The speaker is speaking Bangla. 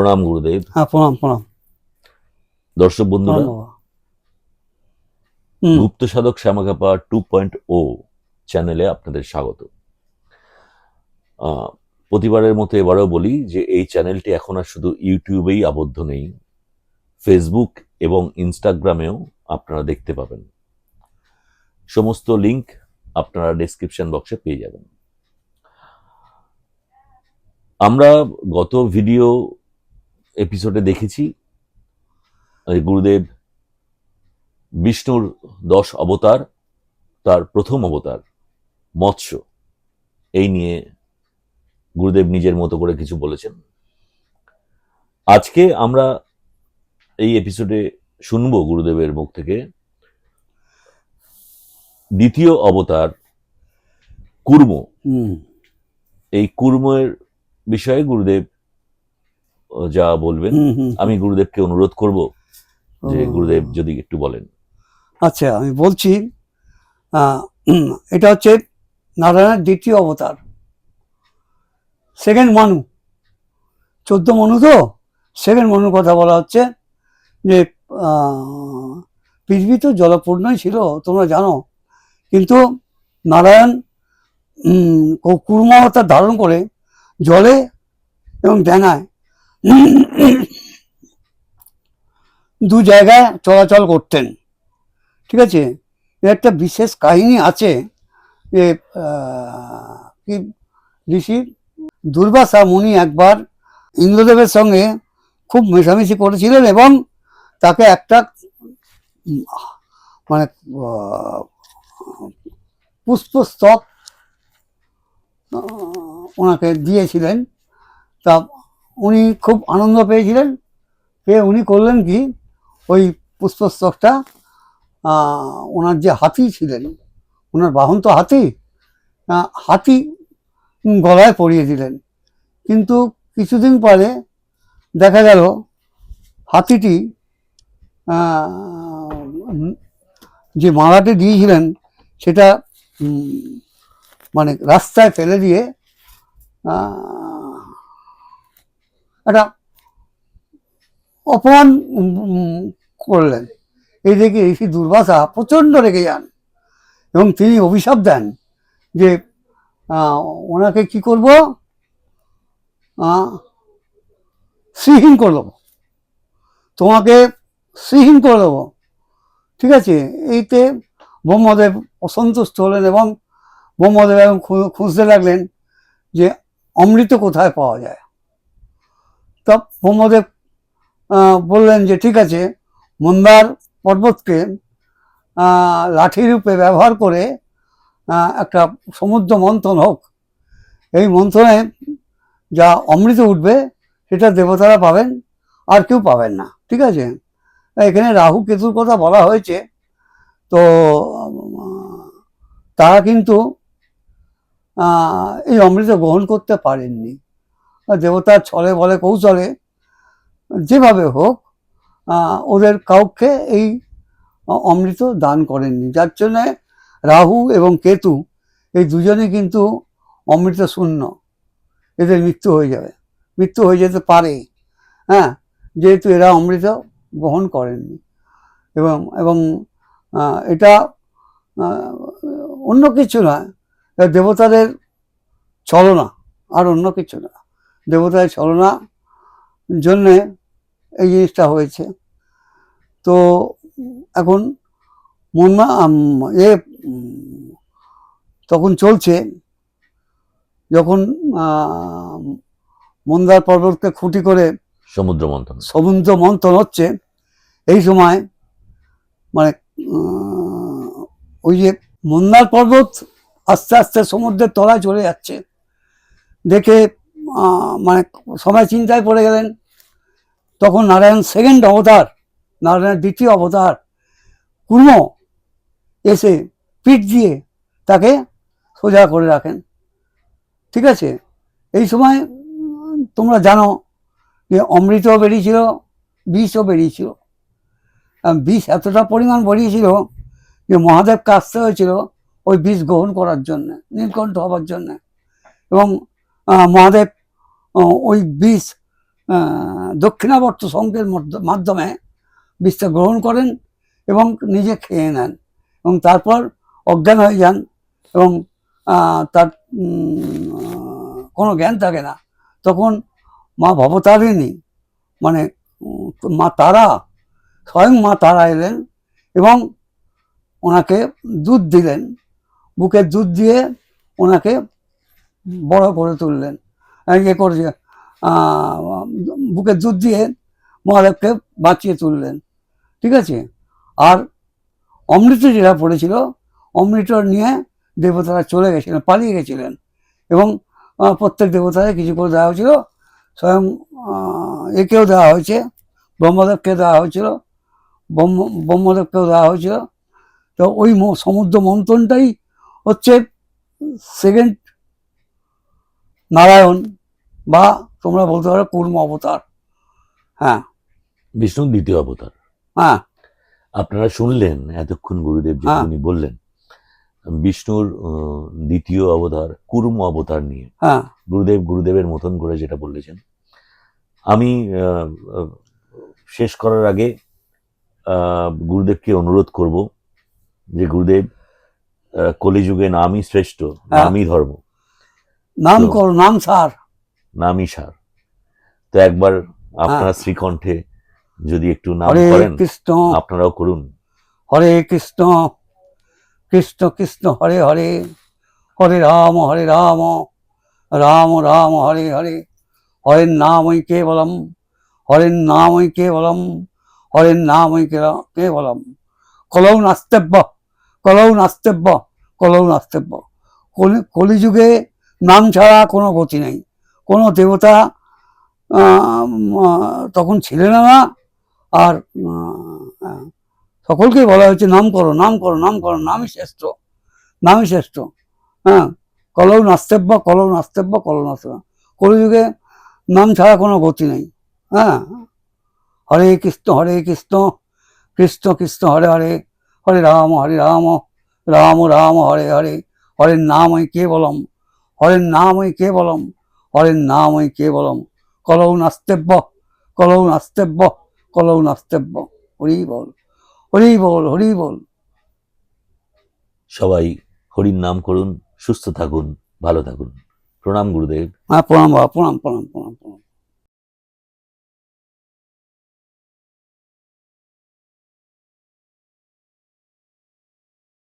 প্রণাম গুরুদেব। হ্যাঁ প্রণাম প্রণাম। দর্শক বন্ধুরা গুপ্ত সাধক শ্যামাকাপা টু পয়েন্ট ও চ্যানেলে আপনাদের স্বাগত। প্রতিবারের মতো এবারেও বলি যে এই চ্যানেলটি এখন আর শুধু ইউটিউবেই আবদ্ধ নেই ফেসবুক এবং ইনস্টাগ্রামেও আপনারা দেখতে পাবেন। সমস্ত লিংক আপনারা ডেসক্রিপশন বক্সে পেয়ে যাবেন। আমরা গত ভিডিও এপিসোডে দেখেছি। গুরুদেব বিষ্ণুর দশ অবতার তার প্রথম অবতার মৎস্য। এই নিয়ে গুরুদেব নিজের মতো করে কিছু বলেছেন। আজকে আমরা এই এপিসোডে শুনব গুরুদেবের মুখ থেকে দ্বিতীয় অবতার কুর্ম। এই কুর্মের বিষয়ে গুরুদেব যা বলবেন। আমি গুরুদেবকে অনুরোধ করব যে গুরুদেব যদি একটু বলেন। আচ্ছা আমি বলছি এটা হচ্ছে নারায়ণের দ্বিতীয় অবতার। সেকেন্ড মানু। চোদ্দ মনু তো? সেকেন্ড মনুর কথা বলা হচ্ছে যে পৃথিবী তো জলপূর্ণই ছিল তোমরা জানো। কিন্তু নারায়ণ কুর্ম অবতার ধারণ করে জলে এবং ডেঙায় দু জায়গায় চলাচল করতেন। ঠিক আছে? একটা বিশেষ কাহিনী আছে যে কি ঋষি দুর্বাসা মুনি একবার ইন্দ্রদেবের সঙ্গে খুব মেশামেশি করেছিলেন এবং তাকে একটা মানে পুষ্পস্তক ওনাকে দিয়েছিলেন। তা উনি খুব আনন্দ পেয়েছিলেন। পেয়ে উনি করলেন কি? ওই পুষ্পস্তকটা ওনার যে হাতি ছিলেন, ওনার বাহন তো হাতি হাতি গলায় পরিয়ে দিলেন। কিন্তু কিছুদিন পরে দেখা গেল, হাতিটি যে মালাটি দিয়েছিলেন, সেটা মানে রাস্তায় ফেলে দিয়ে একটা অপমান করলেন। এই দেখে ঋষি দুর্বাসা প্রচণ্ড রেগে যান এবং তিনি অভিশাপ দেন যে ওনাকে কি করব? শ্রীহীন করে দেবো। তোমাকে শ্রীহীন করে দেবো। ঠিক আছে? এইতে ব্রহ্মদেব অসন্তুষ্ট হলেন এবং ব্রহ্মদেব এবং খুঁজতে লাগলেন যে, অমৃত কোথায় পাওয়া যায়? তা আহ, বললেন যে ঠিক আছে মন্দার পর্বতকে লাঠি রূপে ব্যবহার করে একটা সমুদ্র মন্থন হোক। এই মন্থনে যা অমৃত উঠবে সেটা দেবতারা পাবেন আর কেউ পাবেন না। ঠিক আছে? এখানে রাহু কেতুর কথা বলা হয়েছে। তো তারা কিন্তু এই অমৃত গ্রহণ করতে পারেননি। দেবতার ছলে বলে কৌশলে যেভাবে হোক ওদের কাউকে এই অমৃত দান করেননি। যার জন্যে রাহু এবং কেতু এই দুজনে কিন্তু অমৃত শূন্য। এদের মৃত্যু হয়ে যাবে। মৃত্যু হয়ে যেতে পারে। হ্যাঁ যেহেতু এরা অমৃত গ্রহণ করেননি। এবং এবং এটা অন্য কিছু এটা দেবতাদের ছলনা, আর অন্য কিছু না দেবতাদের ছলনা জন্যে এই জিনিসটা হয়েছে। তো এখন মন্না এ তখন চলছে যখন মন্দার পর্বতকে খুঁটি করে সমুদ্র মন্থন। সমুদ্র মন্থন হচ্ছে এই সময় মানে ওই যে মন্দার পর্বত আস্তে আস্তে সমুদ্রের তলায় চলে যাচ্ছে। দেখে মানে সবাই চিন্তায় পড়ে গেলেন। তখন নারায়ণ সেকেন্ড অবতার, নারায়ণের দ্বিতীয় অবতার, কুর্ম এসে পিঠ দিয়ে তাকে সোজা করে রাখেন। ঠিক আছে? এই সময় তোমরা জানো যে অমৃতও বেরিয়েছিল, বিষও বেরিয়েছিল। বিষ এতটা পরিমাণ বেরিয়েছিল যে মহাদেবকে আসতে হয়েছিল ওই বিষ গ্রহণ করার জন্য, নীলকণ্ঠ হবার জন্য। এবং মহাদেব ওই আহ, দক্ষিণাবর্ত মধ্য- মাধ্যমে বিষটা গ্রহণ করেন এবং নিজে খেয়ে নেন এবং তারপর অজ্ঞান হয়ে যান এবং তার কোনো জ্ঞান থাকে না। তখন মা ভবতারিণী মানে মা তারা স্বয়ং মা তারা এলেন এবং ওনাকে দুধ দিলেন। বুকের দুধ দিয়ে ওনাকে বড় করে তুললেন। ইয়ে করেছে বুকে দুধ দিয়ে মহাদেবকে বাঁচিয়ে তুললেন। ঠিক আছে? আর অমৃত যেটা পড়েছিল, অমৃত নিয়ে দেবতারা চলে গেছিলেন, পালিয়ে গেছিলেন এবং প্রত্যেক দেবতাকে কিছু করে দেওয়া হয়েছিল। স্বয়ং একেও দেওয়া হয়েছে ব্রহ্মদেবকে দেওয়া হয়েছিল, ব্রহ্ম, ব্রহ্মদেবকেও দেওয়া হয়েছিল। তো ওই সমুদ্র মন্থনটাই হচ্ছে সেকেন্ড নারায়ণ বা তোমরা বলতে পারো কুর্ম অবতার। হ্যাঁ। বিষ্ণুর দ্বিতীয় অবতার। হ্যাঁ। আপনারা শুনলেন এতক্ষণ গুরুদেব যে হ্যাঁ। উনি বললেন বিষ্ণুর দ্বিতীয় অবতার কুর্ম অবতার নিয়ে। হ্যাঁ। গুরুদেব গুরুদেবের মতন করে যেটা বলেছেন। আমি শেষ করার আগে গুরুদেবকে অনুরোধ করব যে গুরুদেব কলিযুগে নামই শ্রেষ্ঠ হ্যাঁ। নামই ধর্ম। নাম করো নাম সার। নামই সার। তো একবার আপনারা শ্রীকণ্ঠে যদি একটু নাম হরে করেন কৃষ্ণ। আপনারাও করুন। হরে কৃষ্ণ। কৃষ্ণ কৃষ্ণ হরে হরে। হরে রাম হরে রাম। রাম রাম হরে হরে। হরের নাম নামই কেবলম। হরের নাম নামই কেবলম। হরের নামই কের- কেবলম। কলৌ নাস্তেব্য। কলৌ নাস্তেব্য। কলৌ নাস্তেব্য। কলি কলিযুগে নাম ছাড়া কোনো গতি নেই। কোনো দেবতা তখন ছিলেন না। আর সকলকেই বলা হয়েছে, নাম করো নাম করো নাম করো, নামই শ্রেষ্ঠ নামই শ্রেষ্ঠ। হ্যাঁ কলৌ নাস্তেব্য কলৌ নাস্তেব্য কলৌ নাস্তেব্য। কলিযুগে নাম ছাড়া কোনো গতি নেই। হ্যাঁ হরে কৃষ্ণ হরে কৃষ্ণ কৃষ্ণ কৃষ্ণ, হরে হরে হরে রাম হরে রাম রাম রাম, হরে হরে, হরের নামই কেবলম, হরের কে কেবলম। হরের কে বলম কলৌ নাস্তেব্য কলৌ নাস্তেব্য কলৌ নাস্তেব্য। হরি বল হরি বল হরি বল। সবাই হরির নাম করুন সুস্থ থাকুন ভালো থাকুন। প্রণাম গুরুদেব। হ্যাঁ প্রণাম প্রণাম প্রণাম প্রণাম প্রণাম।